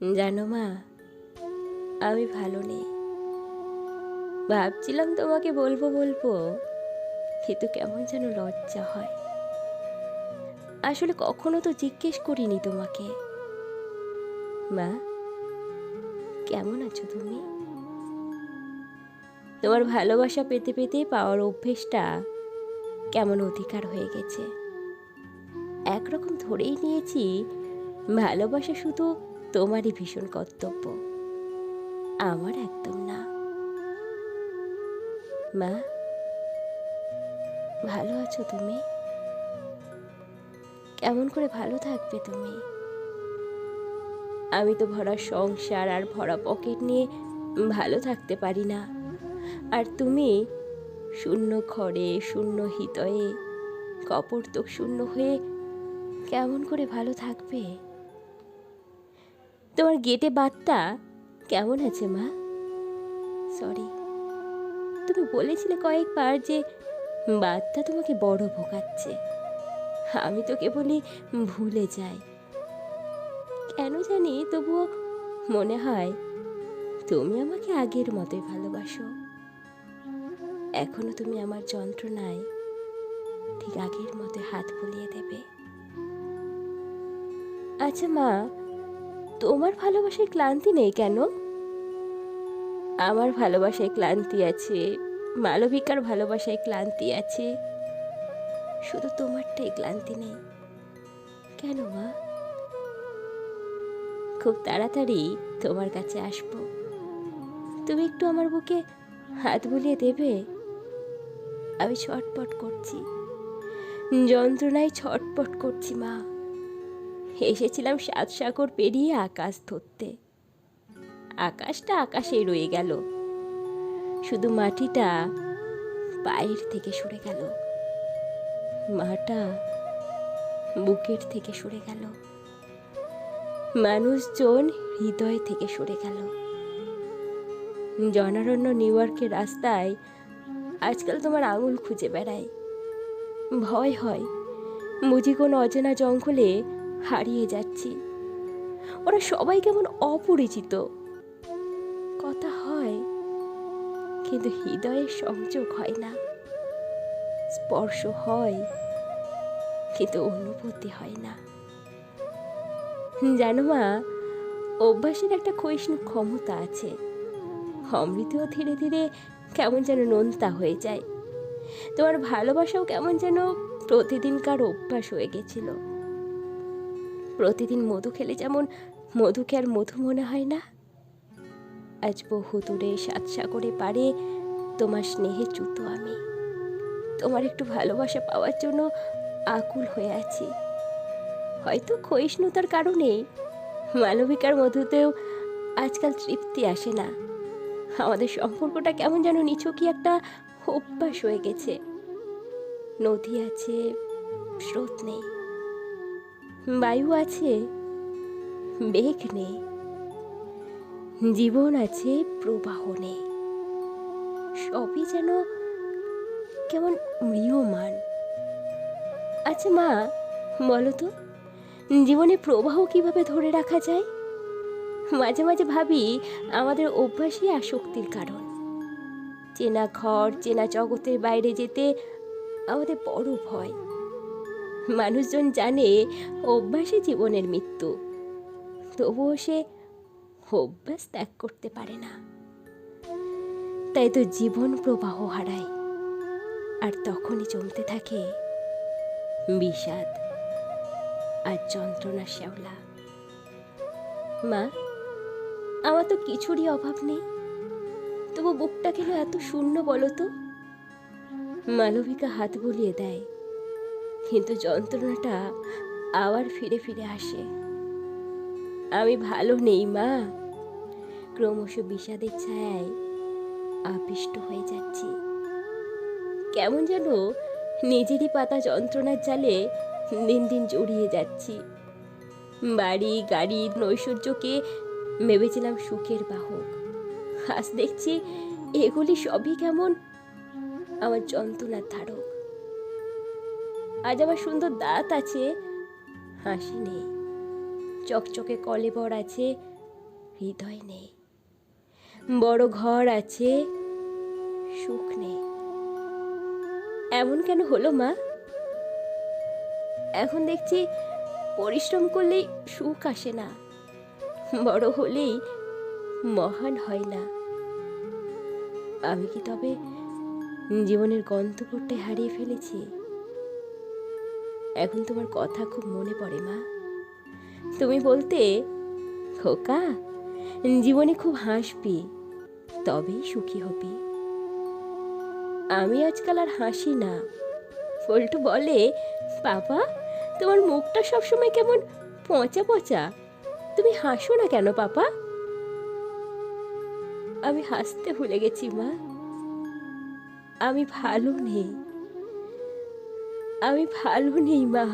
জানো মা, আমি ভালো নেই। ভাবছিলাম তোমাকে বলব বলব, কিন্তু কেমন যেন লজ্জা হয়। আসলে কখনো তো জিজ্ঞেস করিনি তোমাকে। মা, কেমন আছো তুমি? তোমার ভালোবাসা পেতে পেতে পাওয়ার অভ্যেসটা কেমন অধিকার হয়ে গেছে। একরকম ধরেই নিয়েছি, ভালোবাসা শুধু তোমারই ভীষণ কর্তব্য। আমার একদম না। মা, ভালো আছো তুমি? কেমন করে ভালো থাকবে তুমি? আমি তো ভরা সংসার আর ভরা পকেট নিয়ে ভালো থাকতে পারি না। আর তুমি, শূন্য ঘরে, শূন্য হৃদয়ে কপর্তক শূন্য হয়ে কেমন করে ভালো থাকবে? তোমার গেটে বাতটা কেমন আছে মা? সরি তুমি বলেছিলে কয়েকবার যে বাতটা তোমাকে বড় ভোগাচ্ছে। আমি তো কেবলই ভুলে যাই কেন জানি তবুও মনে হয় তুমি আমাকে আগের মতোই ভালোবাসো। এখনও তুমি আমার যন্ত্রণায় ঠিক আগের মতো হাত বুলিয়ে দেবে। আচ্ছা মা তোমার ভালোবাসায় ক্লান্তি নেই কেন? আমার ভালোবাসায় ক্লান্তি আছে, মালবিকার ভালোবাসায় ক্লান্তি আছে। শুধু তোমারটাই ক্লান্তি নেই। কেন মা? খুব তাড়াতাড়ি তোমার কাছে আসব। তুমি একটু আমার বুকে হাত বুলিয়ে দেবে? আমি ছটপট করছি। যন্ত্রণায় ছটপট করছি মা। এসেছিলাম সাত সাগর পেরিয়ে আকাশ ধরতে। আকাশটা আকাশেই রয়ে গেল। শুধু মাটিটা পায়ের থেকে সরে গেল। মাটা বুকের থেকে সরে গেল। মানুষজন হৃদয় থেকে সরে গেল। জনারণ্য নিউ ইয়র্কের রাস্তায় আজকাল তোমার আঙুল খুঁজে বেড়ায়। ভয় হয়। বুঝি কোনো অচেনা জঙ্গলে হারিয়ে যাচ্ছি। ওরা সবাই কেমন অপরিচিত। কথা হয়, কিন্তু হৃদয়ের সংযোগ হয় না। স্পর্শ হয়, কিন্তু অনুভূতি হয় না। জানো মা, অভ্যাসের একটা ক্ষয়িষ্ণু ক্ষমতা আছে। অমৃতও ধীরে ধীরে কেমন যেন নোনতা হয়ে যায়। তোমার ভালোবাসাও কেমন যেন প্রতিদিনকার অভ্যাস হয়ে গেছিল। প্রতিদিন মধু খেলে যেমন মধুকে আর মধু মনে হয় না। আজ বহু দূরে সাত সাগরে পারে তোমার স্নেহে চুতো আমি। তোমার একটু ভালোবাসা পাওয়ার জন্য আকুল হয়ে আছি। হয়তো ক্ষয়িষ্ণুতার কারণেই মালবিকার মধুতেও আজকাল তৃপ্তি আসে না। আমাদের সম্পর্কটা কেমন যেন নিছকই একটা অভ্যাস হয়ে গেছে। নদী আছে, স্রোত নেই। বায়ু আছে বেগ নেই, জীবন আছে, প্রবাহ নেই। সবই যেন কেমন ম্রিয়মান। আচ্ছা মা, বলো তো, জীবনে প্রবাহ কীভাবে ধরে রাখা যায়? মাঝে মাঝে ভাবি আমাদের অভ্যাসই আসক্তির কারণ। চেনা ঘর, চেনা জগতের বাইরে যেতে আমাদের বড় ভয়। মানুষজন জানে অভ্যাসই জীবনের মৃত্যু। তবুও সে অভ্যাস ত্যাগ করতে পারে না। তাই তো জীবন প্রবাহ হারায়। আর তখনই জমতে থাকে বিষাদ আর যন্ত্রণা শ্যাওলা। মা, আমার তো কিছুরই অভাব নেই। তবু বুকটা কেন এত শূন্য বলো তো? মালবিকা হাত বুলিয়ে দেয়। কিন্তু যন্ত্রণাটা আবার ফিরে ফিরে আসে। আমি ভালো নেই, মা। ক্রমশ বিষাদের ছায়ায় আবিষ্ট হয়ে যাচ্ছি। কেমন যেন নিজেরই পাতা যন্ত্রণার জালে দিন দিন জড়িয়ে যাচ্ছি। বাড়ি, গাড়ি নৈশ্বর্যকে ভেবেছিলাম সুখের বাহক। আজ দেখছি এগুলি সবই কেমন আমার যন্ত্রণার ধারক। আজ আমার সুন্দর দাঁত আছে। হাসি নেই। চকচকে কলেবর আছে। হৃদয় নেই। বড় ঘর আছে। সুখ নেই। এমন কেন হলো মা? এখন দেখছি পরিশ্রম করলেই সুখ আসে না। বড় হলেই মহান হয় না। আমি কি তবে জীবনের গন্তব্যটা হারিয়ে ফেলেছি? এখন তোমার কথা খুব মনে পড়ে, মা। তুমি বলতে, খোকা, জীবনে খুব হাসবি, তবেই সুখী হবি। আমি আজকাল আর হাসি না। পল্টু বলে, বাবা, তোমার মুখটা সবসময় কেমন পচা পচা। তুমি হাসো না কেন, পাপা? আমি হাসতে ভুলে গেছি, মা। আমি ভালো নেই। আমি ভালো নেই মা।